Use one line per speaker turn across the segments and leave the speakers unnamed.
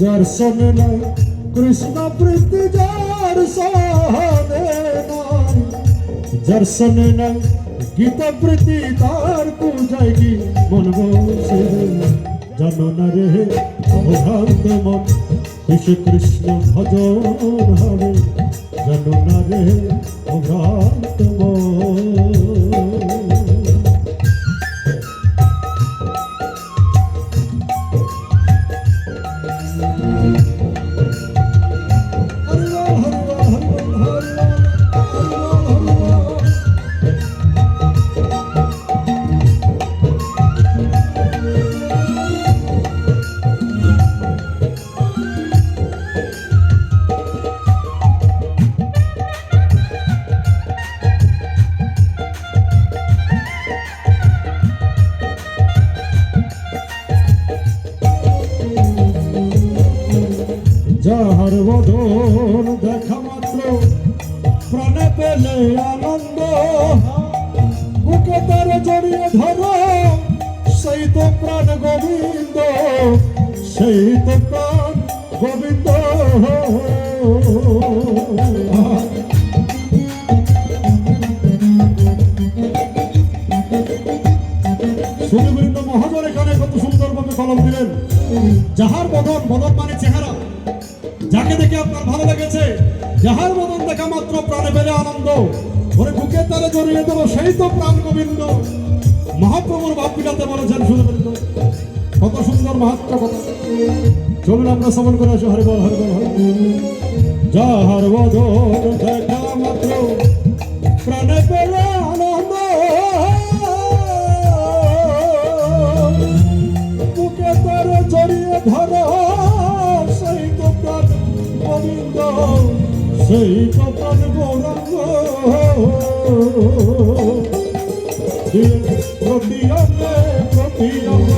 যার সনে নাই, কৃষ্ণ প্রীতি যার সনে নাই। যার সনে নাই, গীতা প্রীতি তার পূজায় কি মন বসে? জানো রে ভ্রান্ত মন কৃষ্ণ ভজন হবে। জানো রে ভ্রান্ত মন। যাহার বদন দেখা মাত্র। প্রাণে পেলে আনন্দ। বুকে তার জড়িয়ে ধরো। সেই তো প্রাণ গোবিন্দ, সেই তো প্রাণ গোবিন্দ। সুরবৃন্দ মহাজন এখানে কত সুন্দরভাবে কলম দিলেন। যাহার বদন বদন মানে চেহারা। যাকে দেখে আপনার ভালো লেগেছে, যাহার বদন দেখা মাত্র প্রাণে পেলে আনন্দ, ওরে বুকে তালে জড়িয়ে দেবো সেই তো প্রাণ গোবিন্দ। মহাপ্রভুর ভাব বলেছেন সুরবৃন্দ। কত সুন্দর মাহাত্ম কথা। চলুন আমরা শ্রবণ করে আসি, হরিবল হরিবল হরিবল। যাহার দেখা মাত্র প্রাণে আনন্দ। সেই প্রাণ গৌরাঙ্গ প্রতি অঙ্গে প্রতি অঙ্গ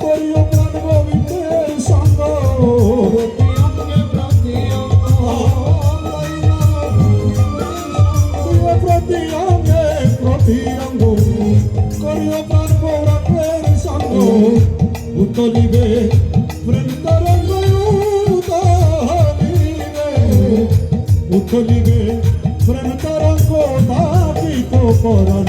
করিও প্রাণ গোবিন্দের সঙ্গ প্রতি অঙ্গে প্রতি অঙ্গ করিও প্রাণ গৌরাঙ্গের সঙ্গ উতলিবে উতলিবে বৃন্দারঙ্গ দাবিত পরাণ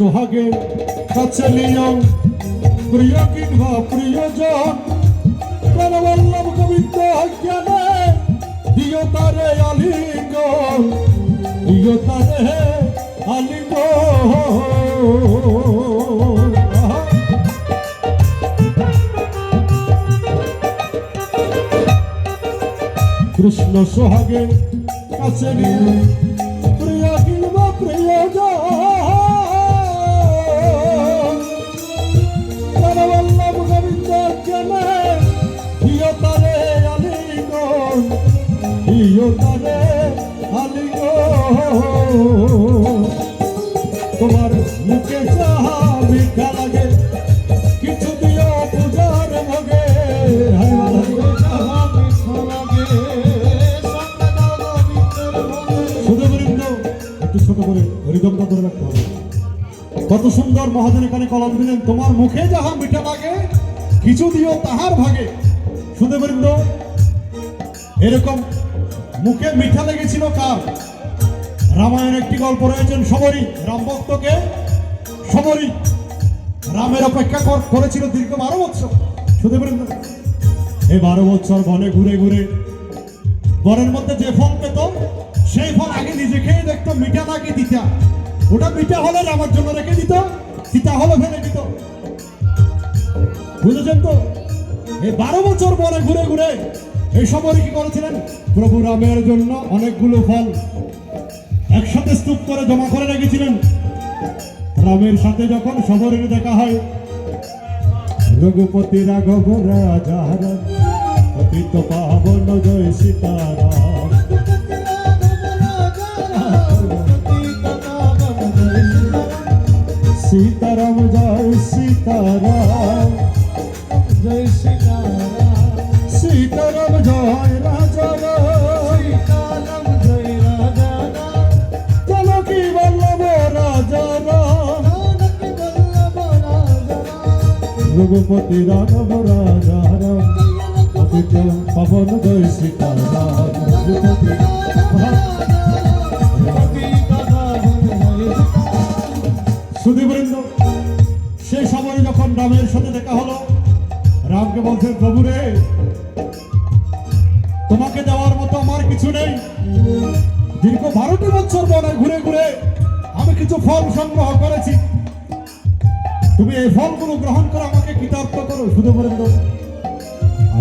কৃষ্ণ সোহাগে কাছে নিয় প্রিয় কিংবা প্রিয়জন, প্রাণবল্লভ গোবিন্দ জ্ঞানে দিয় তারে আলিঙ্গ দিয় তারে আলিঙ্গ কৃষ্ণ সোহাগে কাছে নিয়ে দিয় তারে আলিঙ্গ তোমার মুখে মিঠা লাগে, কিছু দিও পূজার ভোগে। কত সুন্দর মহাজন এখানে কলম দিলেন, তোমার মুখে যাহা মিঠা লাগে, কিছু দিও তাহার ভাগে। সুদেবৃন্দ এরকম মুখে মিঠা লেগেছিল কার? রামায়ণ একটি গল্প রয়েছেন সমরী। রাম ভক্তকে সমরী। রামের অপেক্ষা কর- করেছিল দীর্ঘ বারো বছর সুদেবৃন্দ এই বারো বছর বনে ঘুরে ঘুরে, বনের মধ্যে যে ফল পেত, সেই ফল আগে নিজে খেয়ে দেখতো, মিঠা নাকি দিতা ওটা মিঠা হলে আমার জন্য রেখে দিত সীতা হলে ফেলে দিত। বুঝেছেন তো? এই বারো বছর পরে ঘুরে ঘুরে এই সময় কি করেছিলেন? প্রভু রামের জন্য অনেকগুলো ফল একসাথে স্তূপ করে জমা করে রেখেছিলেন। রামের সাথে যখন শবরের দেখা হয়, রঘুপতি রাঘব রাজা পাবন জয় সীতারাম। সীতারাম জয় সীতারাম।
জয় সীতারাম।
রঘুপতি রাঘব রাজা রাম। পাবন রঘুপতি সুদীবৃন্দ সেই সময় যখন রামের সাথে দেখা হলো, রামকে বলছেন প্রভু রে তোমাকে দেওয়ার মতো আমার কিছু নেই। দীর্ঘ বারোটি বছর বনে ঘুরে ঘুরে আমি কিছু ফল সংগ্রহ করেছি। তুমি এই ফলগুলো গ্রহণ করে, আমাকে কৃতার্থ করো সুদীবৃন্দ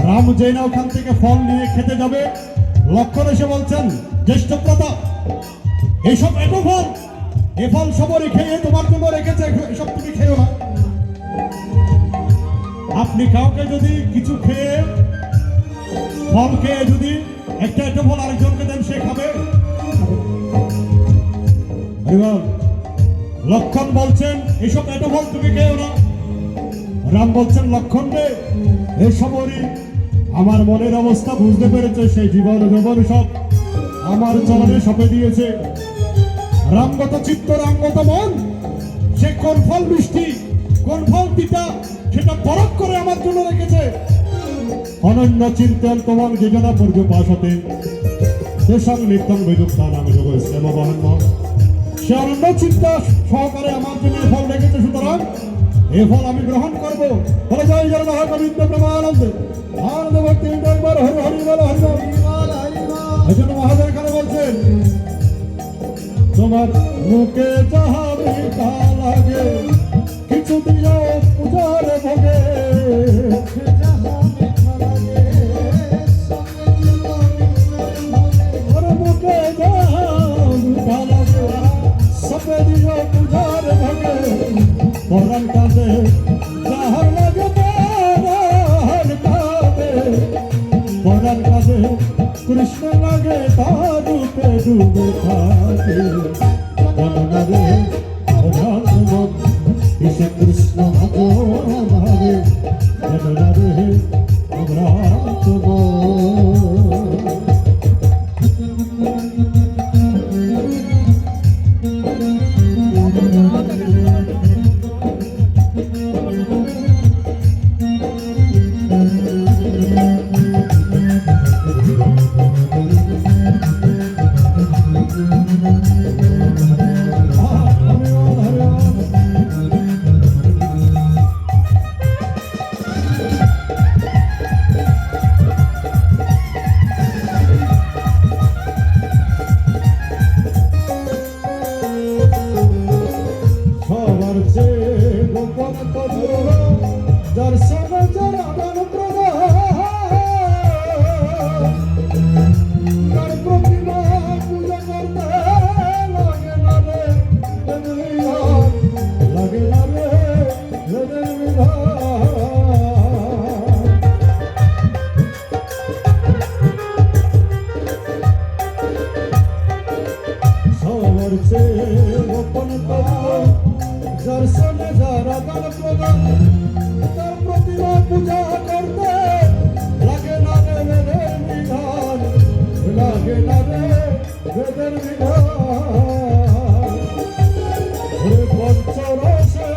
রাম যেই না ওখান থেকে ফল নিয়ে খেতে যাবে, লক্ষণ এসে বলছেন, জ্যেষ্ঠ প্রতাপ এইসব এত ফল, এ ফল সবরই খেয়ে তোমার জন্য রেখেছে, এসব তুমি খেয়েও না। আপনি কাউকে যদি কিছু খেয়ে, ফল খেয়ে যদি একটা একটা ফল আরেকজনকে দেন, সে খাবে? হরিবল লক্ষণ বলছেন, এসব এত ফল তুমি খেয়েও না? রাম বলছেন, লক্ষণ রে এই সবরই আমার মনের অবস্থা বুঝতে পেরেছে সেই জীবন জীবন সব আমার চরণে সপে দিয়েছে। রামগত চিত্ত, রামগত মন, সে কোন ফল মিষ্টি কোন ফল পিতা, সেটা পরখ করে আমার জন্য রেখেছে। অনন্য চিন্তন তোমার যোজনা পূর্য পাশতে তেসাং নিত্যং বিযুক্তা নাম যোগ ইসলাম বহন সে অনন্য চিন্তা সহকারে আমার জন্য এই ফল রেখেছে, সুতরাং এই ফল আমি গ্রহণ করব। বলে জয় জয় মহাকবিন্দ প্রেমানন্দ আনন্দ ভক্তি একবার হরি হরি বল, হরি মহাদেব এখানে বলছেন, তোমার মুখে যাহা মিঠা লাগে কিছু দিও পূজার ভোগে। দিও পূজার ভোগে পরাণ কাঁদে যাহার লাগে কাঁদে কৃষ্ণ লাগে তার রূপে ডুবে থাকে পঞ্চরসে